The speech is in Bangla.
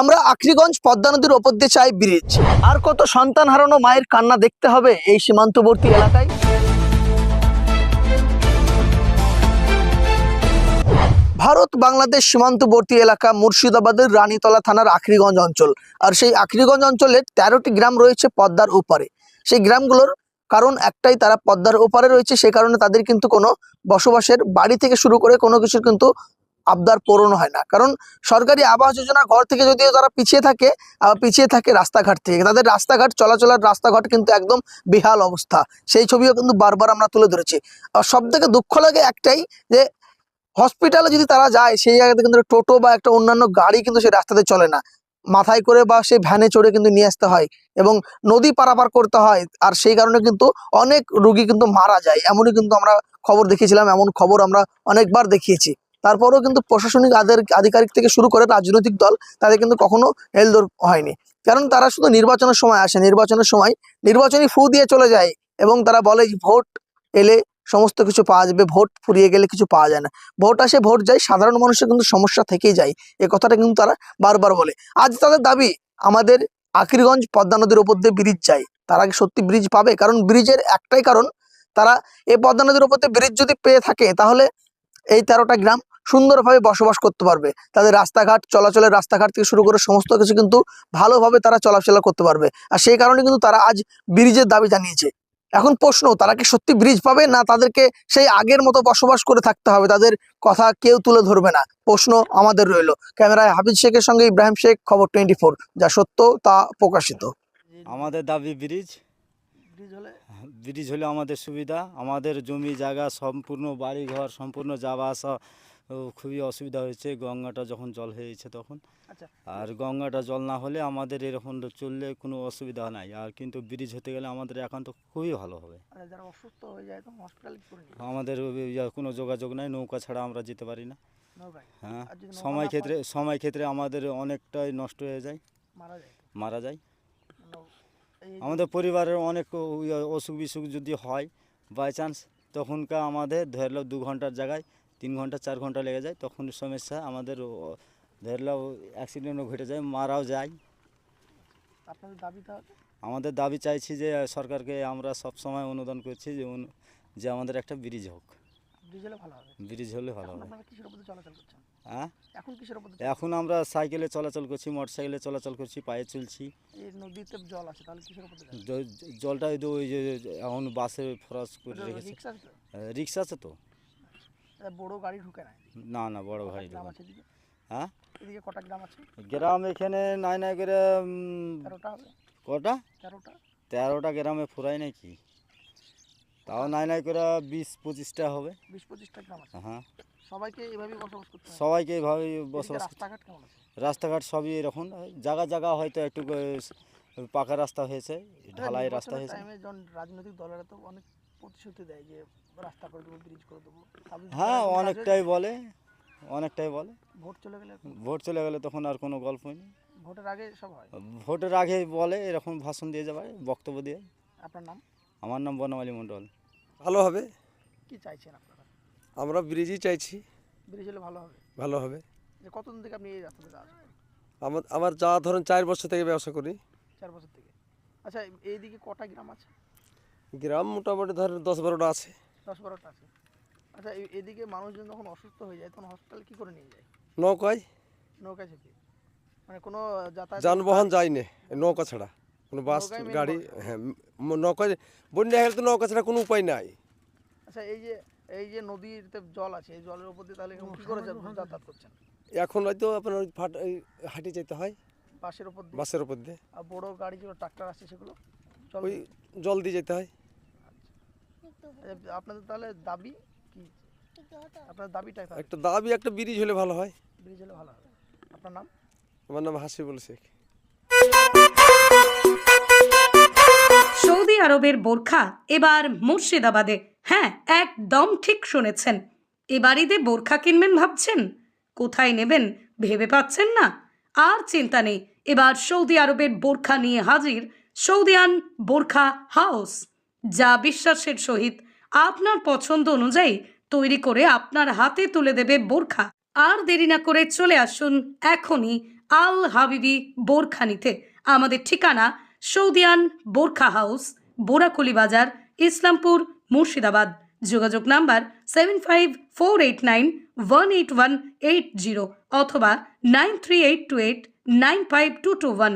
আমরা আখরিগঞ্জ পদ্মা নদীর ওপর দিয়ে চাই ব্রিজ আর কত সন্তান হারানো মায়ের কান্না দেখতে হবে এই সীমান্তবর্তী এলাকায়? ভারত বাংলাদেশ সীমান্তবর্তী এলাকা মুর্শিদাবাদের রানীতলা থানার আখরিগঞ্জ অঞ্চল। আর সেই আখরিগঞ্জ অঞ্চলের তেরোটি গ্রাম রয়েছে পদ্মার ওপারে। সেই গ্রামগুলোর কারণ একটাই, তারা পদ্মার ওপারে রয়েছে, সে কারণে তাদের কিন্তু কোনো বসবাসের বাড়ি থেকে শুরু করে কোনো কিছুর কিন্তু আবদার পূরণ হয় না। কারণ সরকারি আবাস যোজনা ঘর থেকে যদিও তারা পিছিয়ে থাকে, আবার পিছিয়ে থাকে রাস্তাঘাট থেকে। তাদের রাস্তাঘাট, চলাচলের রাস্তাঘাট কিন্তু একদম বেহাল অবস্থা। সেই ছবিও কিন্তু বারবার আমরা তুলে ধরেছি। আর সব থেকে দুঃখ লাগে একটাই যে, হসপিটালে যদি তারা যায়, সেই জায়গাতে কিন্তু টোটো বা একটা অন্যান্য গাড়ি কিন্তু সেই রাস্তাতে চলে না। মাথায় করে বা সেই ভ্যানে চড়ে কিন্তু নিয়ে আসতে হয় এবং নদী পারাপার করতে হয়। আর সেই কারণে কিন্তু অনেক রুগী কিন্তু মারা যায়। এমনই কিন্তু আমরা খবর দেখিয়েছিলাম, এমন খবর আমরা অনেকবার দেখিয়েছি। তারপরেও কিন্তু প্রশাসনিক আধিকার- আধিকারিক থেকে শুরু করে রাজনৈতিক দল তাদের কিন্তু কখনো হেলদোর হয়নি। কারণ তারা শুধু নির্বাচনের সময় আসে, নির্বাচনের সময় নির্বাচনী ফু দিয়ে চলে যায় এবং তারা বলে ভোট এলে সমস্ত কিছু পাওয়া যাবে, ভোট ফুরিয়ে গেলে কিছু পাওয়া যায় না। ভোট আসে, ভোট যায়, সাধারণ মানুষের কিন্তু সমস্যা থেকেই যায়। এ কথাটা কিন্তু তারা বারবার বলে। আজ তাদের দাবি, আমাদের আকিরগঞ্জ পদ্মা নদীর ওপর দিয়ে ব্রিজ চাই তারা কি সত্যি ব্রিজ পাবে, কারণ ব্রিজের একটাই কারণ, তারা এই পদ্মা নদীর ওপর দিয়ে ব্রিজ যদি পেয়ে থাকে, তাহলে এই তেরোটা গ্রাম সুন্দরভাবে বসবাস করতে পারবে। তাদের রাস্তাঘাট চলাচলের রাস্তাঘাট থেকে শুরু করে সমস্ত কিছু কিন্তু ভালোভাবে তারা চলাফেরা করতে পারবে। আর সেই কারণে কিন্তু তারা আজ ব্রিজের দাবি জানিয়েছে। এখন প্রশ্ন তারা কি সত্যি ব্রিজ পাবে না তাদেরকে সেই আগের মতো বসবাস করে থাকতে হবে? তাদের কথা কেউ তুলে ধরবে না। প্রশ্ন আমাদের রইল। ক্যামেরায় হাফিজ শেখের সঙ্গে ইব্রাহিম শেখ খবর টোয়েন্টি ফোর যা সত্য তা প্রকাশিত। আমাদের দাবি ব্রিজ। ব্রিজ হলে? আমাদের সুবিধা। আমাদের জমি জায়গা সম্পূর্ণ বাড়ি ঘর সম্পূর্ণ যাওয়া আসা খুবই অসুবিধা হয়েছে গঙ্গাটা যখন জল হয়েছে তখন। আচ্ছা। আর গঙ্গাটা জল না হলে আমাদের এরকম চললে কোনো অসুবিধা নাই আর কিন্তু ব্রিজ হতে গেলে আমাদের একান্ত খুবই ভালো হবে। তো আমাদের কোনো যোগাযোগ নাই নৌকা ছাড়া আমরা যেতে পারি না। হ্যাঁ সময় ক্ষেত্রে সময় ক্ষেত্রে আমাদের অনেকটাই নষ্ট হয়ে যায়। মারা যায়। আমাদের পরিবারের অনেক অসুখ বিসুখ যদি হয় বাই চান্স তখনকার আমাদের ধরলো দু ঘণ্টার জায়গায় তিন ঘণ্টা চার ঘণ্টা লেগে যায় তখন সমস্যা আমাদের ও- অ্যাক্সিডেন্টও ঘটে যায় মারাও যায়। আপনাদের দাবি আমাদের দাবি চাইছি যে সরকারকে আমরা সব সময় অনুদান করছি যে যে আমাদের একটা ব্রিজ হোক। ব্রিজ হলে ভালো হবে। হ্যাঁ? এখন আমরা সাইকেলে চলাচল করছি মোটর সাইকেলে চলাচল করছি পায়ে চলছি। জলটা ওই যে- এখন বাসে ফরাস করে রেখেছে। রিক্সা আছে তো? বড় গাড়ি ঢুকে না না না বড় গ্রাম আছে হ্যাঁ? এদিকে কটা গ্রাম আছে? গ্রাম এখানে নাই নাই করে তেরোটা হবে। কটা? তেরোটা? তেরোটা গ্রামে ফুরাই নাকি? তাও নাই নাই করে বিশ পঁচিশটা হবে। বিশ পঁচিশটা গ্রাম আছে। হ্যাঁ। সবাইকে এইভাবেই বসবাস করতে সবাইকে বসবাস রাস্তাঘাট কেমন আছে? রাস্তাঘাট সবই এরকম। জায়গা জায়গা হয়তো একটু পাকা রাস্তা হয়েছে ঢালাই রাস্তা হয়েছে। রাজনৈতিক দলেরা তো অনেক প্রতিশ্রুতি দেয় যে রাস্তা করে দেবো ব্রিজ করে দেবো। হ্যাঁ অনেকটাই বলে অনেকটাই বলে। ভোট চলে গেলে ভোট চলে গেলে তখন আর কোনো গল্পই নেই। ভোটের আগে সব হয়? ভোটের আগে বলে এরকম ভাষণ দিয়ে যাবে বক্তব্য দিয়ে। আপনার নাম? আমার নাম বনমালী মণ্ডল। ভালো হবে। কি চাইছেন আপনারা? আমরা ব্রিজই চাইছি। ব্রিজ হলে ভালো হবে। ভালো হবে। যে কতদিন থেকে আপনি এই রাস্তাতে যাওয়া? আমার আমার যা ধরুন চার বছর থেকে ব্যবসা করি। চার বছর থেকে। আচ্ছা এইদিকে কটা গ্রাম আছে? গ্রাম মোটামুটি ধর দশ বারোটা আছে। দশ বারোটা আছে। আচ্ছা এই- এদিকে মানুষজন যখন অসুস্থ হয়ে যায় তখন হসপিটাল কী করে নিয়ে যায়? নৌকায়? নৌকা চেপে মানে কোনো যাতায়াত যানবাহন যায় না নৌকা ছাড়া। কোনো বাস গাড়ি হ্যাঁ নৌকায় বন্যা হয়ে গেলে তো নৌকা ছাড়া কোনো উপায় নাই। আচ্ছা এই যে এই যে নদীতে জল আছে এই জলের উপর দিয়ে তাহলে কি করে যাতায়াত করছেন? এখন হয়তো আপনার ওই ফাট ওই হাঁটি যেতে হয়। বাসের উপর বাসের উপর দিয়ে। আর বড় গাড়ি যেগুলো ট্রাক্টর আছে সেগুলো? চল ওই জল দিয়ে যেতে হয়। আপনাদের তাহলে দাবি কি? আপনার দাবিটা একটা দাবি একটা ব্রিজ হলে ভালো হয়। ব্রিজ হলে ভালো হবে আপনার নাম? আমার নাম হাসিবুল শেখ। সৌদি আরবের বোরখা এবার মুর্শিদাবাদে। হ্যাঁ একদম ঠিক শুনেছেন। এবার ঈদে বোরখা কিনবেন ভাবছেন? কোথায় নেবেন? ভেবে পাচ্ছেন না? আর চিন্তা নেই। এবার সৌদি আরবের বোরখা নিয়ে হাজির সৌদিয়ান বোরখা হাউস। যা বিশ্বাসের সহিত আপনার পছন্দ অনুযায়ী তৈরি করে আপনার হাতে তুলে দেবে বোরখা। আর দেরি না করে চলে আসুন এখনই আল হাবিবি বোরখানিতে। আমাদের ঠিকানা সৌদিয়ান বোরখা হাউস, বোরাকুলি বাজার, ইসলামপুর, মুর্শিদাবাদ। যোগাযোগ number seven five four eight nine one eight one eight zero অথবা nine three eight two eight nine five two two one.